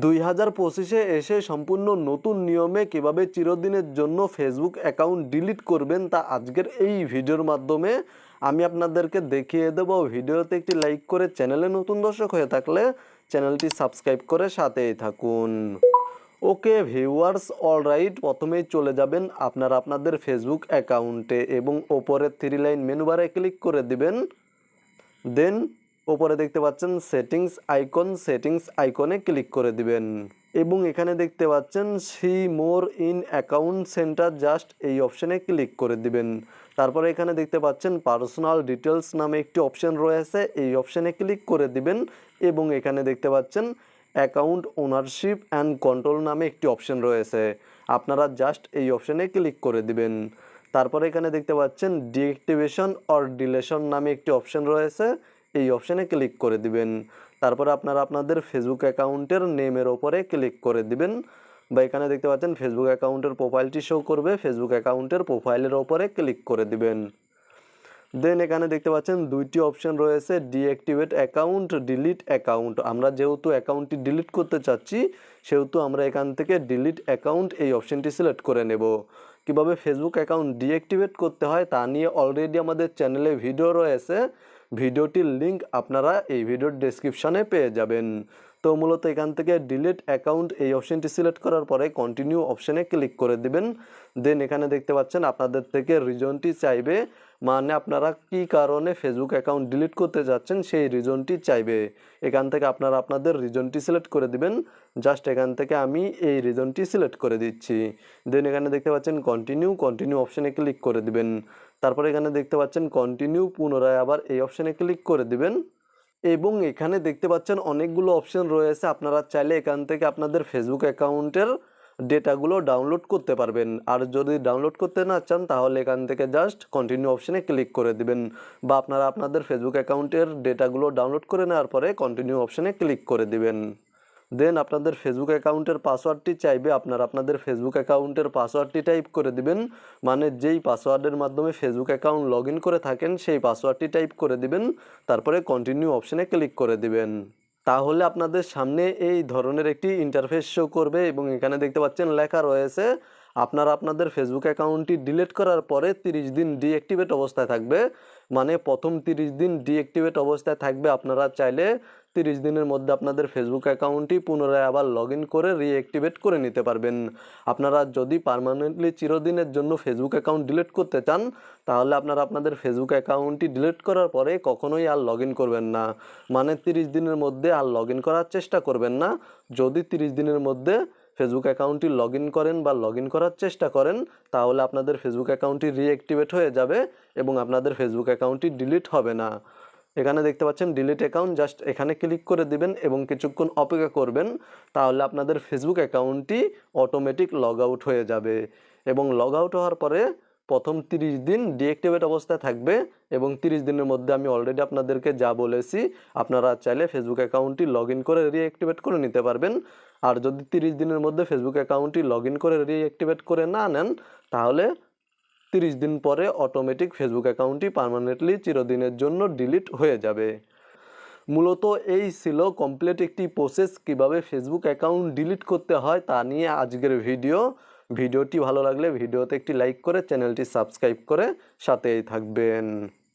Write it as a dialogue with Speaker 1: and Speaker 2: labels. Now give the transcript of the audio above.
Speaker 1: দুই হাজার পঁচিশে এসে সম্পূর্ণ নতুন নিয়মে কীভাবে চিরদিনের জন্য ফেসবুক অ্যাকাউন্ট ডিলিট করবেন তা আজকের এই ভিডিওর মাধ্যমে আমি আপনাদেরকে দেখিয়ে দেব। ভিডিওতে একটি লাইক করে চ্যানেলে নতুন দর্শক হয়ে থাকলে চ্যানেলটি সাবস্ক্রাইব করে সাথেই থাকুন। ওকে ভিউয়ার্স অলরাইট প্রথমেই চলে যাবেন আপনারা আপনাদের ফেসবুক অ্যাকাউন্টে এবং ওপরের থ্রি লাইন মেনু বারে ক্লিক করে দিবেন। দেন ওপরে দেখতে পাচ্ছেন সেটিংস আইকন, সেটিংস আইকনে ক্লিক করে দিবেন। এবং এখানে দেখতে পাচ্ছেন see more in account center just এই অপশনে ক্লিক করে দিবেন। তারপরে এখানে দেখতে পাচ্ছেন পার্সোনাল ডিটেলস নামে একটি অপশন রয়েছে, এই অপশনে ক্লিক করে দিবেন। এবং এখানে দেখতে পাচ্ছেন অ্যাকাউন্ট ওনারশিপ অ্যান্ড কন্ট্রোল নামে একটি অপশন রয়েছে। আপনারা জাস্ট এই অপশনে ক্লিক করে দিবেন। তারপরে এখানে দেখতে পাচ্ছেন ডিএক্টিভেশন অর ডিলেশন নামে একটি অপশন রয়েছে এই অপশানে ক্লিক করে দিবেন। তারপরে আপনারা আপনাদের ফেসবুক অ্যাকাউন্টের নেমের ওপরে ক্লিক করে দিবেন। বা এখানে দেখতে পাচ্ছেন ফেসবুক অ্যাকাউন্টের প্রোফাইলটি শো করবে। ফেসবুক অ্যাকাউন্টের প্রোফাইলের ওপরে ক্লিক করে দিবেন। দেন এখানে দেখতে পাচ্ছেন দুইটি অপশন রয়েছে ডিঅ্যাক্টিভেট অ্যাকাউন্ট ডিলিট অ্যাকাউন্ট আমরা যেহেতু অ্যাকাউন্টটি ডিলিট করতে চাচ্ছি, সেহেতু আমরা এখান থেকে ডিলিট অ্যাকাউন্ট এই অপশনটি সিলেক্ট করে নেব। কীভাবে ফেসবুক অ্যাকাউন্ট ডিঅ্যাক্টিভেট করতে হয় তা নিয়ে অলরেডি আমাদের চ্যানেলে ভিডিও রয়েছে। ভিডিওটির লিংক আপনারা এই ভিডিওর ডেসক্রিপশানে পেয়ে যাবেন। তো মূলত এখান থেকে ডিলিট অ্যাকাউন্ট এই অপশনটি সিলেক্ট করার পরে কন্টিনিউ অপশানে ক্লিক করে দিবেন। দেন এখানে দেখতে পাচ্ছেন আপনাদের থেকে রিজনটি চাইবে মানে আপনারা কি কারণে ফেসবুক অ্যাকাউন্ট ডিলিট করতে যাচ্ছেন সেই রিজনটি চাইবে। এখান থেকে আপনারা আপনাদের রিজনটি সিলেক্ট করে দিবেন জাস্ট এখান থেকে আমি এই রিজনটি সিলেক্ট করে দিচ্ছি। দেন এখানে দেখতে পাচ্ছেন কন্টিনিউ কন্টিনিউ অপশানে ক্লিক করে দিবেন। তারপরে এখানে দেখতে পাচ্ছেন কন্টিনিউ পুনরায় আবার এই অপশনে ক্লিক করে দিবেন এবং এখানে দেখতে পাচ্ছেন অনেকগুলো অপশান রয়েছে। আপনারা চাইলে এখান থেকে আপনাদের ফেসবুক অ্যাকাউন্টের ডেটাগুলো ডাউনলোড করতে পারবেন। আর যদি ডাউনলোড করতে না চান, তাহলে এখান থেকে জাস্ট কন্টিনিউ অপশানে ক্লিক করে দিবেন বা আপনারা আপনাদের ফেসবুক অ্যাকাউন্টের ডেটাগুলো ডাউনলোড করে নেওয়ার পরে কন্টিনিউ অপশানে ক্লিক করে দিবেন। দেন আপনাদের ফেসবুক অ্যাকাউন্টের পাসওয়ার্ডটি চাইবে, আপনারা আপনাদের ফেসবুক অ্যাকাউন্টের পাসওয়ার্ডটি টাইপ করে দিবেন মানে যেই পাসওয়ার্ডের মাধ্যমে ফেসবুক অ্যাকাউন্ট লগ করে থাকেন, সেই পাসওয়ার্ডটি টাইপ করে দিবেন, তারপরে কন্টিনিউ অপশানে ক্লিক করে দিবেন। তাহলে আপনাদের সামনে এই ধরনের একটি ইন্টারফেস শো করবে এবং এখানে দেখতে পাচ্ছেন লেখা রয়েছে, আপনারা আপনাদের ফেসবুক অ্যাকাউন্টটি ডিলিট করার পরে তিরিশ দিন ডিঅ্যাক্টিভেট অবস্থায় থাকবে। মানে প্রথম তিরিশ দিন ডিঅ্যাক্টিভেট অবস্থায় থাকবে, আপনারা চাইলে তিরিশ দিনের মধ্যে আপনাদের ফেসবুক অ্যাকাউন্টটি পুনরায় আবার লগ করে রিঅ্যাক্টিভেট করে নিতে পারবেন। আপনারা যদি পারমানেন্টলি চিরদিনের জন্য ফেসবুক অ্যাকাউন্ট ডিলিট করতে চান, তাহলে আপনারা আপনাদের ফেসবুক অ্যাকাউন্টটি ডিলিট করার পরে কখনোই আর লগ করবেন না। মানে তিরিশ দিনের মধ্যে আর লগ করার চেষ্টা করবেন না। যদি তিরিশ দিনের মধ্যে ফেসবুক অ্যাকাউন্টটি লগ করেন বা লগ করার চেষ্টা করেন, তাহলে আপনাদের ফেসবুক অ্যাকাউন্টটি রিঅ্যাক্টিভেট হয়ে যাবে এবং আপনাদের ফেসবুক অ্যাকাউন্টটি ডিলিট হবে না। এখানে দেখতে পাচ্ছেন ডিলিট অ্যাকাউন্ট জাস্ট এখানে ক্লিক করে দিবেন এবং কিছুক্ষণ অপেক্ষা করবেন, তাহলে আপনাদের ফেসবুক অ্যাকাউন্টটি অটোমেটিক লগ আউট হয়ে যাবে। এবং লগ আউট হওয়ার পরে প্রথম তিরিশ দিন ডিঅ্যাক্টিভেট অবস্থায় থাকবে এবং তিরিশ দিনের মধ্যে আমি অলরেডি আপনাদেরকে যা বলেছি, আপনারা চাইলে ফেসবুক অ্যাকাউন্টটি লগ করে রিঅ্যাক্টিভেট করে নিতে পারবেন। আর যদি তিরিশ দিনের মধ্যে ফেসবুক অ্যাকাউন্টটি লগ করে রিঅ্যাক্টিভেট করে না নেন, তাহলে তিরিশ দিন পরে অটোমেটিক ফেসবুক অ্যাকাউন্টটি পারমানেন্টলি চিরদিনের জন্য ডিলিট হয়ে যাবে। মূলত এই ছিল কমপ্লিট একটি প্রসেস কীভাবে ফেসবুক অ্যাকাউন্ট ডিলিট করতে হয় তা নিয়ে আজকের ভিডিও ভিডিওটি ভালো লাগলে ভিডিওতে একটি লাইক করে চ্যানেলটি সাবস্ক্রাইব করে সাথেই থাকবেন।